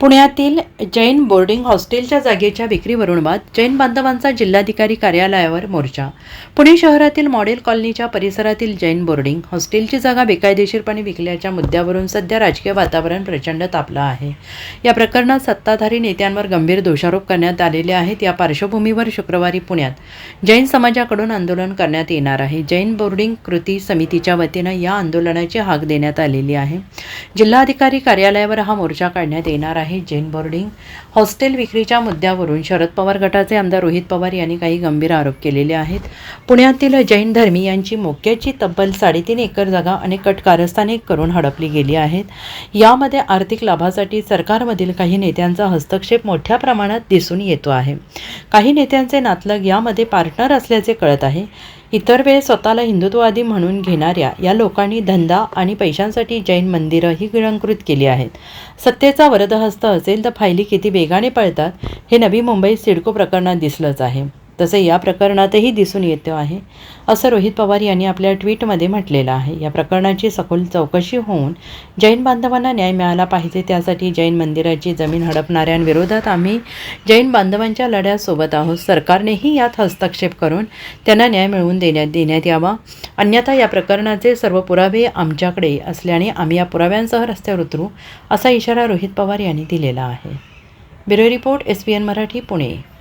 पुण्यातील जैन बोर्डिंग हॉस्टेलच्या जागेच्या विक्रीवरून बाद जैन बांधवांचा जिल्हाधिकारी कार्यालयावर मोर्चा. पुणे शहरातील मॉडेल कॉलनीच्या परिसरातील जैन बोर्डिंग हॉस्टेलची जागा बेकायदेशीरपणे विकल्याच्या मुद्द्यावरून सध्या राजकीय वातावरण प्रचंड तापलं आहे. या प्रकरणात सत्ताधारी नेत्यांवर गंभीर दोषारोप करण्यात आलेले आहेत. या पार्श्वभूमीवर शुक्रवारी पुण्यात जैन समाजाकडून आंदोलन करण्यात येणार आहे. जैन बोर्डिंग कृती समितीच्या वतीनं या आंदोलनाची हाक देण्यात आलेली आहे. जिल्हाधिकारी कार्यालयावर हा मोर्चा काढण्यात येणार आहे. जैन बोर्डिंग. हॉस्टेल विक्रीच्या मुद्द्यावरून शरद पवार गटाचे आमदार रोहित पवार यांनी काही गंभीर आरोप केलेले आहेत. पुण्यातील जैन धर्मी यांची मोक्याची तब्बल साडेतीन एकर जागा अनेक कट कारस्थाने करून हडपली गेली आहेत. यामध्ये आर्थिक लाभासाठी सरकारमधील काही नेत्यांचा हस्तक्षेप मोठ्या प्रमाणात दिसून येतो आहे. काही नेत्यांचे नातलग यामध्ये पार्टनर असल्याचे कळत आहे. इतर वेळेस स्वतःला हिंदुत्ववादी म्हणून घेणाऱ्या या लोकांनी धंदा आणि पैशांसाठी जैन मंदिरं ही गिळंकृत केली आहेत. सत्तेचा वरदहस्त असेल तर फायली किती वेगाने पळतात हे नवी मुंबई सिडको प्रकरणात दिसलंच आहे. तसे या प्रकरणातही दिसून येतो आहे. असं रोहित पवार यांनी आपल्या ट्विटमध्ये म्हटलेलं आहे. या प्रकरणाची सखोल चौकशी होऊन जैन बांधवांना न्याय मिळाला पाहिजे. त्यासाठी जैन मंदिराची जमीन हडपणाऱ्यांविरोधात आम्ही जैन बांधवांच्या लढ्यासोबत आहोत. सरकारनेही यात हस्तक्षेप करून त्यांना न्याय मिळवून देण्यात देण्यात यावा. अन्यथा या प्रकरणाचे सर्व पुरावे आमच्याकडे असल्याने आम्ही या पुराव्यांसह रस्त्यावर उतरू असा इशारा रोहित पवार यांनी दिलेला आहे. Bureau report S P N Marathi Pune.